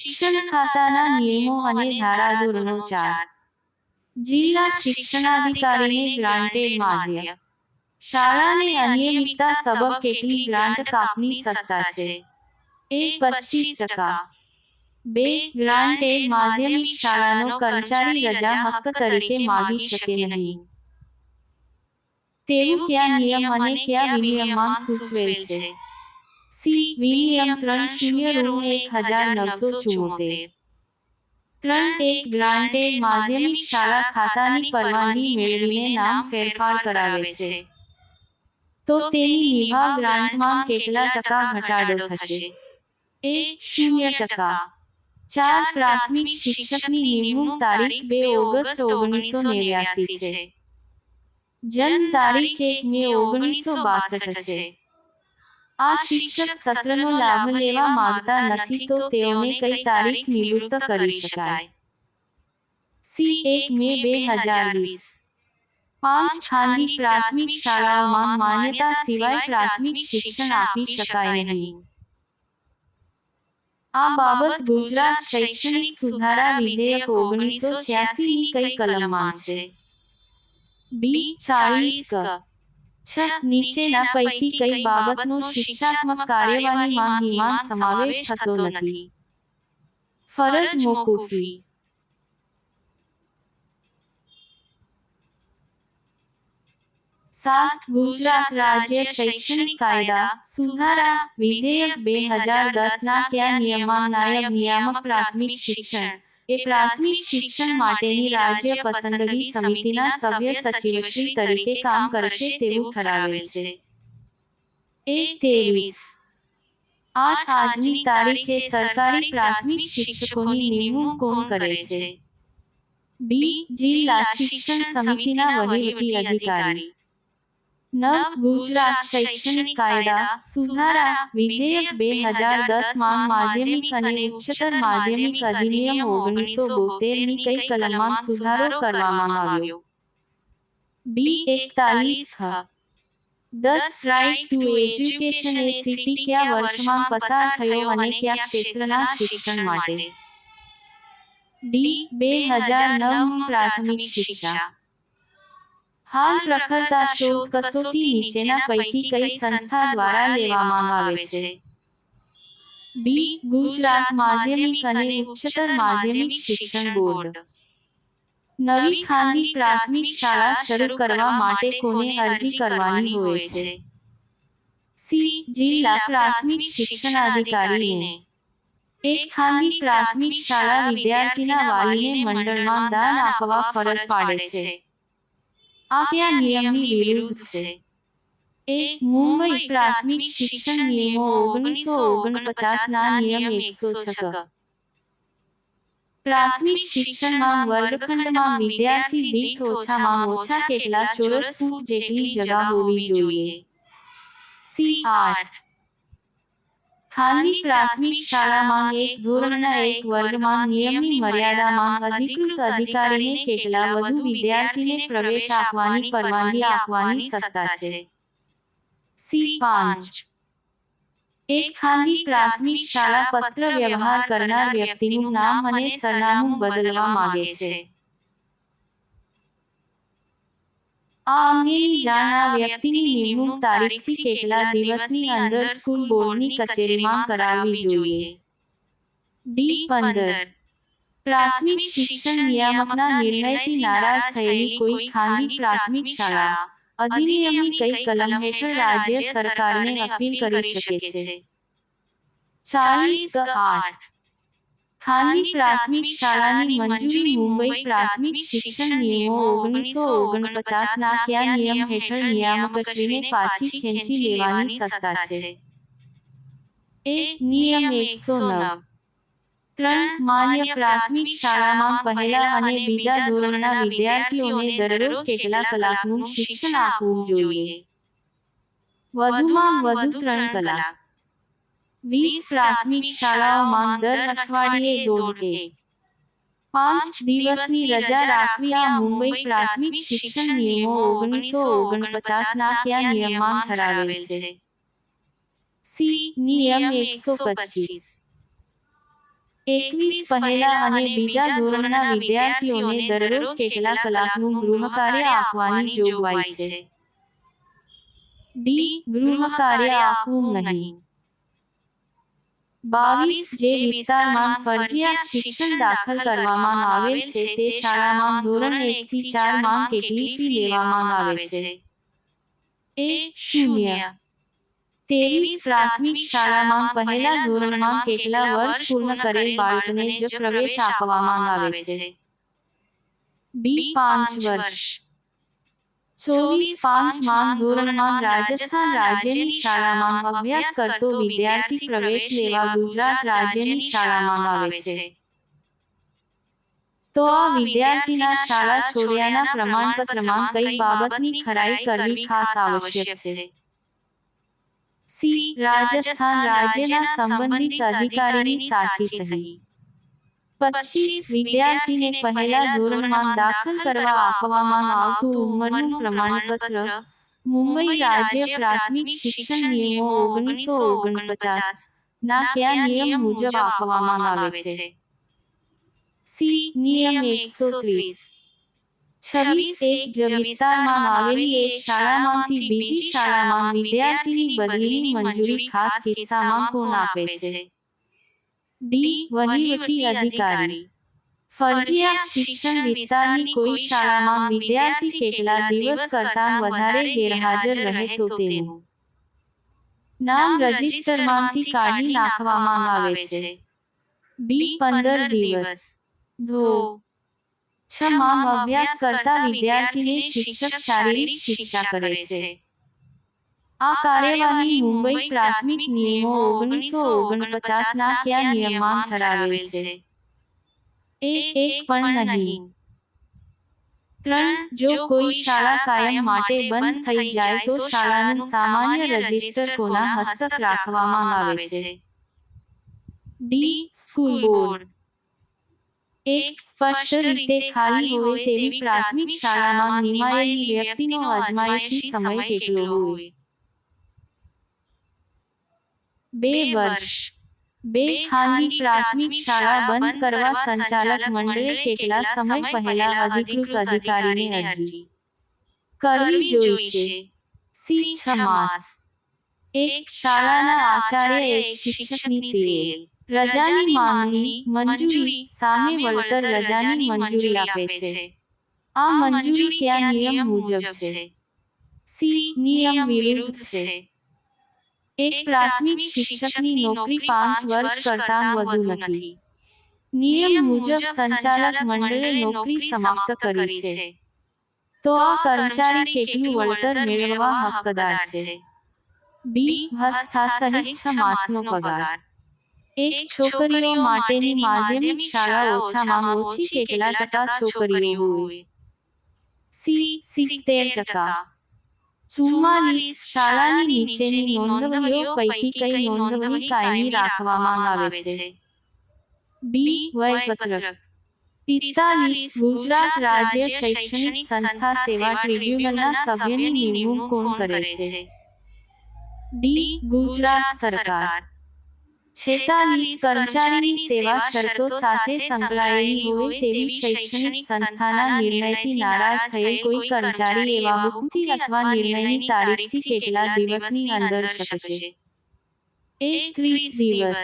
શિક્ષણ ખાતાના નિયમો અને ધારાધોરણો ચાર જિલ્લા શિક્ષણાધિકારીને ગ્રાન્ટેડ માધ્ય શાળાને અનિયમિતતા સબબ કેટલી ગ્રાન્ટ કાપની સત્તા છે એક પચીસ ટકા બે ગ્રાન્ટ એ માધ્યમિક શાળાનો કર્મચારી રજા હક તરીકે માગી શકે નહીં તેવું કયા નિયમ અને કયા વિનિયમમાં સૂચવેલ છે સી. વિનિયમ ત્રણ શૂન્ય ઋણ એક હજાર નવસો ચુમ્મોતેર ત્રણ એક ગ્રાન્ટેડ માધ્યમિક શાળા ખાતાની પરવાનગી મેળવીને નામ ફેરફાર કરાવે છે. તો તેની નિભાવ ગ્રાન્ટમાં કેટલા ટકા ઘટાડો થશે? એક શૂન્ય ટકા. ચાર પ્રાથમિક શિક્ષકની નિમણૂક તારીખ બે ઓગસ્ટ ઓગણીસો નેવ્યાસી છે. જન્મ તારીખ એક મે ઓગણીસો બાસઠ છે. આ શિક્ષક સત્રનો લાભ લેવા માંગતા નથી તો તેઓને કઈ તારીખ નિવૃત્ત કરી શકાય. સી એક મે બે હજાર વીસ. પાંચ ખાનગી પ્રાથમિક શાળાઓમાં માન્યતા સિવાય પ્રાથમિક શિક્ષણ આપી શકાય નહીં. આ બાબત ગુજરાત શૈક્ષણિક સુધારા વિધેયક ઓગણીસો છ્યાસી ની કઈ કલમમાં છે? બી ચાલીસ ક. છ નીચેના પૈકી કઈ બાબતનો શિક્ષાત્મક કાર્યવાહીમાં હિમાન સમાવેશ થતો નથી. ફરજ મોકૂફી. સાત ગુજરાત રાજ્ય શૈક્ષણિક કાયદા સુધારા વિધેયક બે હજાર દસ ના કયા નિયમમાં નાયબ નિયામક પ્રાથમિક શિક્ષણ? એ પ્રાથમિક શિક્ષણ માટેની રાજ્ય પસંદગી સમિતિના સભ્ય સચિવશ્રી તરીકે કામ કરશે તેવું ઠરાવેલ છે. એક ત્રેવીસ. આઠ આજની તારીખે સરકારી પ્રાથમિક શિક્ષકોની નિમણૂક કોણ કરે છે? બી. જિલ્લા શિક્ષણ સમિતિના વહીવટી અધિકારી. નવ ગુજરાત શૈક્ષણિક કાયદા સુધારા વિધેયક બે હજાર દસમાં માધ્યમિક અને ઉચ્ચતર માધ્યમિક અધિનિયમ ઓગણીસો બોતેરની કઈ કલમમાં સુધારો કરવામાં આવ્યો બી એકતાલીસ હ દસ રાઇટ ટુ એજ્યુકેશન એ સિટી કયા વર્ષમાં પસાર થયો અને કયા ક્ષેત્રના શિક્ષણ માટે ડી બે હજાર નવ પ્રાથમિક શિક્ષા હાલ પ્રખરતા શોધ કસોટી નીચેના પૈકી કઈ સંસ્થા દ્વારા લેવામાં આવે છે? બી. ગુજરાત માધ્યમિક અને ઉચ્ચતર માધ્યમિક શિક્ષણ બોર્ડ. નવી ખાનગી પ્રાથમિક શાળા શરૂ કરવા માટે કોને અરજી કરવાની હોય છે? સી. જિલ્લા પ્રાથમિક શિક્ષણ અધિકારીને. એક ખાનગી પ્રાથમિક શાળા વિદ્યાર્થીના વાલીને મંડળમાં દાન આપવા ફરજ પાડે છે. આ કયા નિયમની વિરુદ્ધ છે. એક મુંબઈ પ્રાથમિક શિક્ષણ નિયમો ઓગણીસો ઓગણપચાસ ના નિયમ એકસો છ. પ્રાથમિક શિક્ષણમાં વર્ગખંડમાં વિદ્યાર્થી દીઠ ઓછામાં ઓછા કેટલા ચોરસ ફૂટ જેટલી જગા હોવી જોઈએ? સી આઠ. ખાનગી પ્રાથમિક શાળામાં એક ધોરણના એક વર્ગમાં નિયમની મર્યાદામાં અધિકૃત અધિકારીને કેટલા વધુ વિદ્યાર્થીને પ્રવેશ આપવાની પરવાનગી આપવાની સત્તા છે? સી પાંચ. એક ખાનગી પ્રાથમિક શાળા પત્ર વ્યવહાર કરનાર વ્યક્તિનું નામ અને સરનામું બદલવા માંગે છે. આ અંગેની જાણ આ વ્યક્તિની નિમણૂક તારીખથી કેટલા દિવસની અંદર સ્કૂલ બોર્ડની કચેરીમાં કરાવવી જોઈએ? ડી પંદર. પ્રાથમિક શિક્ષણ નિયામકના નિર્ણયથી નારાજ થયેલી કોઈ ખાનગી પ્રાથમિક શાળા, અધિનિયમની કઈ કલમ હેઠળ રાજ્ય સરકારને અપીલ કરી શકે છે? ચાલીસ આઠ. ખાનગી પ્રાથમિક શાળાની મંજૂરી મુંબઈ પ્રાથમિક શિક્ષણ નિયમો ઓગણીસો ઓગણપચાસ ના કયા નિયમ હેઠળ નિયામકશ્રીને પાછી ખેંચી લેવાની સત્તા છે. એ નિયમ એકસો નવ. ત્રણ માન્ય પ્રાથમિક શાળામાં પહેલા અને બીજા ધોરણના વિદ્યાર્થીઓને દરરોજ કેટલા કલાકનું શિક્ષણ આપવું જોઈએ? વધુમાં વધુ ત્રણ કલાક. વીસ પ્રાથમિક શાળાઓમાં દર અઠવાડિયે દોઢ પાંચ દિવસની રજા રાખવી આ મુંબઈ પ્રાથમિક શિક્ષણ નિયમો ઓગણીસો ઓગણપચાસ ના કયા નિયમમાં ધરાવેલ છે. સી નિયમ એકસો પચીસ. એકવીસ પહેલા અને બીજા ધોરણના વિદ્યાર્થીઓને દરરોજ કેટલા કલાકનું ગૃહકાર્ય આપવાની જોગવાઈ છે? ડી ગૃહકાર્ય આપવું નહીં. બાવીસ જે વિસ્તારમાં ફરજિયાત શિક્ષણ દાખલ કરવામાં આવેલ છે તે શાળામાં ધોરણ એક થી ચારમાં કેટલી ફી લેવામાં આવે છે? એ શૂન્ય. તેવીસ પ્રાથમિક શાળામાં પહેલા ધોરણમાં કેટલા વર્ષ પૂર્ણ કરેલ બાળકને જ પ્રવેશ આપવામાં આવે છે? બી પાંચ વર્ષ. ચોવીસ પાંચમાં ધોરણમાં રાજસ્થાન રાજ્યની શાળામાં અભ્યાસ કરતો વિદ્યાર્થી પ્રવેશ લેવા ગુજરાત રાજ્યની શાળામાં આવે છે. તો આ વિદ્યાર્થીના શાળા છોડ્યાના પ્રમાણપત્રમાં કઈ બાબતની ખરાઈ કરવી ખાસ આવશ્યક છે? સી. રાજસ્થાન રાજ્યના સંબંધિત અધિકારીની સાચી સહી. પચીસ વિદ્યાર્થીને પહેલા ધોરણમાં દાખલ કરવા આપવામાં આવતું ઉંમરનું પ્રમાણપત્ર, મુંબઈ રાજ્ય પ્રાથમિક શિક્ષણ નિયમો ઓગણીસો ઓગણપચાસ ના કયા નિયમ મુજબ આપવામાં આવે છે? સી, નિયમ એકસો ત્રીસ. છવ્વીસ એક જ વિસ્તારમાં આવેલી એક શાળામાંથી બીજી શાળામાં વિદ્યાર્થીની બદલીની મંજૂરી ખાસ કિસ્સામાં કોણ આપે છે? ડી વહીવટી અધિકારી. ફરજિયાત શિક્ષણ વિસ્તારની કોઈ શાળામાં વિદ્યાર્થી કેટલા દિવસ કરતાં વધારે ગેરહાજર રહે તો તેનું નામ રજિસ્ટરમાંથી કાઢી નાખવામાં આવે છે. બી પંદર દિવસ. ધો. છ માં અભ્યાસ કરતા વિદ્યાર્થીને શિક્ષક શારીરિક શિક્ષા કરે છે. આ કાર્યવાહી મુંબઈ પ્રાથમિક નિયમો ઓગણીસો ઓગણપચાસ ના કયા નિયમમાં ધરાવે છે? એ એક પણ નહીં. ત્રણ જો કોઈ શાળા કાયમ માટે બંધ થઈ જાય તો શાળાનું સામાન્ય રજિસ્ટર કોના હસ્તક રાખવામાં આવે છે? D school board. એક સ્પષ્ટ રીતે ખાલી હોય તેવી પ્રાથમિક શાળામાં નિમાયેલી વ્યક્તિનો અજમાયશી સમય કેટલો હોય? બે વર્ષ. બે ખાનગી પ્રાથમિક શાળા બંધ કરવા સંચાલક મંડળે કેટલા સમય પહેલા અધિકૃત અધિકારીને અરજી? કરવી જોઈશે. સી છ માસ. એક શાળાના આચાર્ય એક શિક્ષકની સીએલ રજાની માંગણી મંજૂરી સામે વળતર રજાની મંજૂરી આપે છે. આ મંજૂરી કયા નિયમ મુજબ છે. સી નિયમ વિરુદ્ધ છે. એક પ્રાથમિક શિક્ષકની નોકરી પાંચ વર્ષ કરતાં વધુ નથી. નિયમ મુજબ સંચાલક મંડળે નોકરી સમાપ્ત કરી છે. તો આ કર્મચારી કેટલું વળતર મેળવવા હકદાર છે? બી ભથ્થા સહિત છ માસનો પગાર. એક છોકરીઓ માટેની માધ્યમિક શાળા ઓછામાં ઓછી કેટલા ટકા છોકરીઓ હોય? સી સિત્તેર ટકા. ચુમ્માલીસ શાળાની નીચેની નોંધણીઓ પૈકી કઈ નોંધણી કાયમી રાખવામાં આવે છે? બી વયપત્રક પિસ્તાલીસ ગુજરાત રાજ્ય શૈક્ષણિક સંસ્થા સેવા ટ્રિબ્યુનલના સભ્યની નિમણૂક કોણ કરે છે? ડી ગુજરાત સરકાર. છેતાલીસ કર્મચારીની સેવા શરતો સાથે સંકળાયેલી હોય તેવી શૈક્ષણિક સંસ્થાના નિર્ણયથી નારાજ થયેલ કોઈ કર્મચારી એવા હુકમથી અથવા નિર્ણયની તારીખથી કેટલા દિવસની અંદર શકશે? એક દિવસ.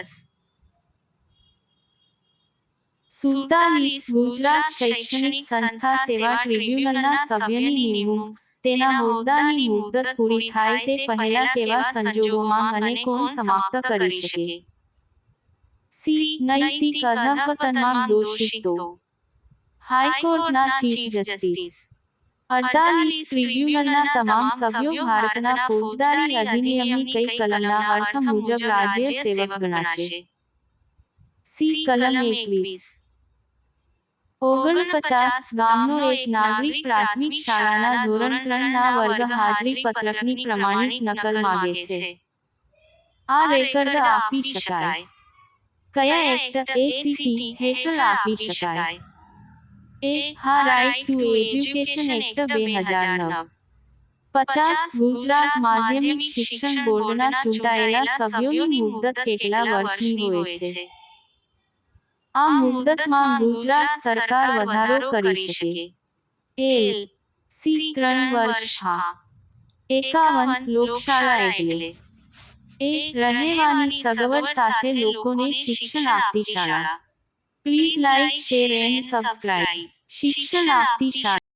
સુડતાલીસ ગુજરાત શૈક્ષણિક સંસ્થા સેવા ટ્રિબ્યુનલના સભ્યની નિમણૂક. તેના હોદ્દાની મુદ્દત પૂરી થાય તે પહેલા કેવા સંજોગોમાં અને કોણ સમાપ્ત કરી શકે? સી નૈતિક અધઃપતનમાં દોષિતો હાઈકોર્ટના ચીફ જસ્ટિસ અડતાલીસ ટ્રિબ્યુનલના તમામ સભ્યો ભારતના ફોજદારી અધિનિયમની કઈ કલમના અર્થ મુજબ રાજ્ય સેવક ગણાશે સી કલમ એકવીસ ઓગણપચાસ ગામનો એક નાગરિક પ્રાથમિક શાળાના ધોરણ ત્રણ ના વર્ગ હાજરી પત્રકની પ્રમાણિત નકલ માંગે છે આ રેકર્ડ આપી શકાય કયા એક્ટ એસીટી હેઠળ આપી શકાય? એ હા રાઇટ ટુ એજ્યુકેશન એક્ટ બે હજાર નવ. પચાસ ગુજરાત માધ્યમિક શિક્ષણ બોર્ડના ચૂંટાયેલા સભ્યોની મુદત કેટલા વર્ષની હોય છે? આ મુદ્દતમાં ગુજરાત સરકાર વધારો કરી શકે. એલ સી ત્રણ વર્ષ હા. એકાવન લોકશાળા એટલે. રહેવાની સગવડ સાથે લોકોને શિક્ષણ આપતી શાળા. Please like share and subscribe શિક્ષણ આપતી શાળા.